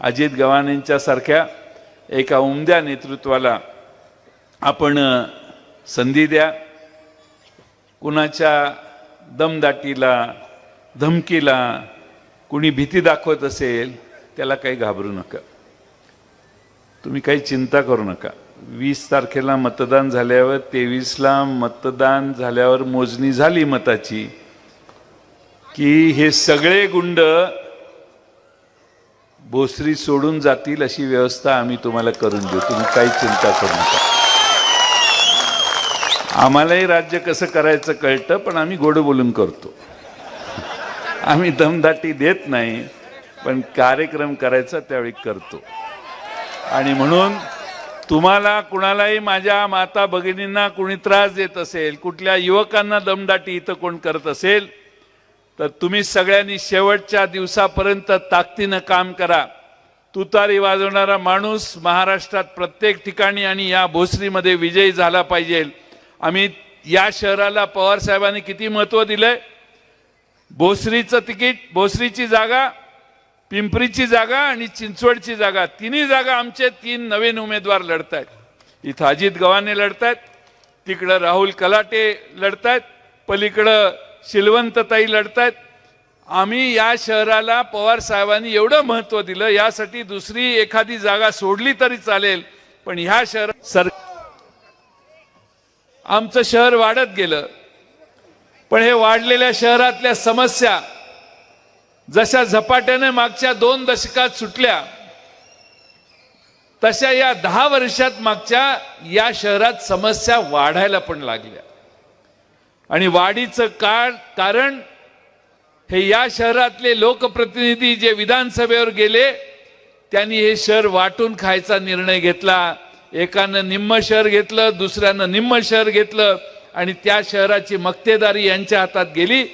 अजित गव्हाणेंच्या सारख्या एका उमद्या नेतृत्वाला आपण संधी द्या. कुणाच्या दमदाटीला धमकीला कुणी भीती दाखवत असेल त्याला काही घाबरू नका. तुम्ही काही चिंता करू नका. वीस तारखेला मतदान झाल्यावर तेवीसला मतदान झाल्यावर मोजणी झाली मताची की हे सगळे गुंड भोसरी सोडून जातील अशी व्यवस्था आम्ही तुम्हाला करून देऊ. तुम्ही काही चिंता करू नका. आम्हालाही राज्य कसं करायचं कळतं पण आम्ही गोड बोलून करतो. आम्ही दमदाटी देत नाही पण कार्यक्रम करायचा त्यावेळी करतो. आणि म्हणून तुम्हाला कुणालाही माझ्या माता भगिनींना कुणी त्रास देत असेल कुठल्या युवकांना दमदाटी इथं कोण करत असेल तर तुम्ही सगळ्यांनी शेवटच्या दिवसापर्यंत ताकदीनं काम करा. तुतारी वाजवणारा माणूस महाराष्ट्रात प्रत्येक ठिकाणी आणि या भोसरीमध्ये विजयी झाला पाहिजे. आम्ही या शहराला पवार साहेबांनी किती महत्त्व दिलंय? भोसरीचं तिकीट भोसरीची जागा पिंपरीची जागा आणि चिंचवडची जागा. तिन्ही जागा आमचे तीन नवीन उमेदवार लढतायत. इथं अजित गव्हाणे लढतायत तिकडं राहुल कलाटे लढतायत पलीकडं शिलवंतताई लढतायत. आम्ही या शहराला पवार साहेबांनी एवढं महत्त्व दिलं यासाठी दुसरी एखादी जागा सोडली तरी चालेल पण ह्या शहरात सर आमचं शहर वाढत गेलं. पण हे वाढलेल्या शहरातल्या समस्या जशा झपाट्याने मागच्या दोन दशकात सुटल्या तशा या दहा वर्षात मागच्या या शहरात समस्या वाढायला पण लागल्या. आणि वाढीचं काळ कारण हे या शहरातले लोकप्रतिनिधी जे विधानसभेवर गेले त्यांनी हे शहर वाटून खायचा निर्णय घेतला. एकानं निम्म शहर घेतलं दुसऱ्यानं निम्म शहर घेतलं आणि त्या शहराची मक्तेदारी यांच्या हातात गेली.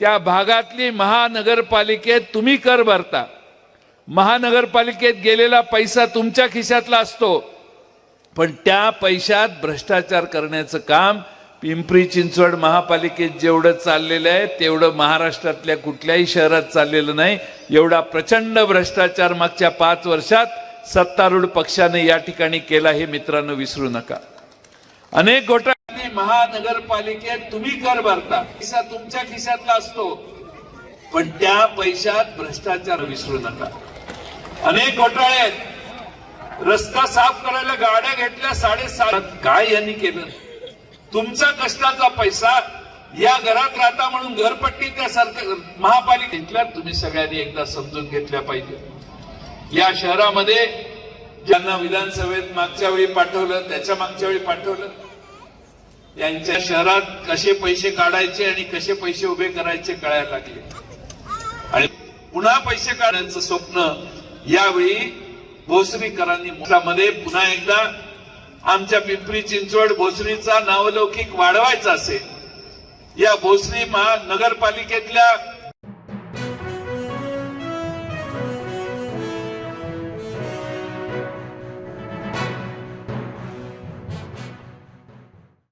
त्या भागातली महानगरपालिकेत तुम्ही कर भरता. महानगरपालिकेत गेलेला पैसा तुमच्या खिशातला असतो. पण त्या पैशात भ्रष्टाचार करण्याचं काम पिंपरी चिंचवड महापालिकेत जेवढं चाललेलं आहे तेवढं महाराष्ट्रातल्या कुठल्याही शहरात चाललेलं नाही. एवढा प्रचंड भ्रष्टाचार मागच्या पाच वर्षात सत्तारूढ पक्षाने या ठिकाणी केला हे मित्रांनो विसरू नका. अनेक घोटाळे महानगरपालिकेत तुम्ही कर भरता. पैसा तुमच्या खिशातला असतो. पण त्या पैशात भ्रष्टाचार विसरू नका. अनेक घोटाळे आहेत. रस्ता साफ करायला गाड्या घेतल्या साडेसात काय यांनी केलं? तुमचा कष्टाचा पैसा या घरात राहता म्हणून घरपट्टी त्या सरकार महापालिकेतल्या तुम्ही सगळ्यांनी एकदा समजून घेतल्या पाहिजे. या शहरामध्ये ज्यांना विधानसभेत मागच्या वेळी पाठवलं त्याच्या मागच्या वेळी पाठवलं यांच्या शहरात कसे पैसे काढायचे आणि कसे पैसे उभे करायचे कळायला लागले. आणि पुन्हा पैसे काढण्याचं स्वप्न यावेळी भोसरीकरांनी मुठामध्ये पुन्हा एकदा आमच्या पिंपरी चिंचवड भोसरीचा नावलौकिक वाढवायचा असेल या भोसरी महानगरपालिकेतल्या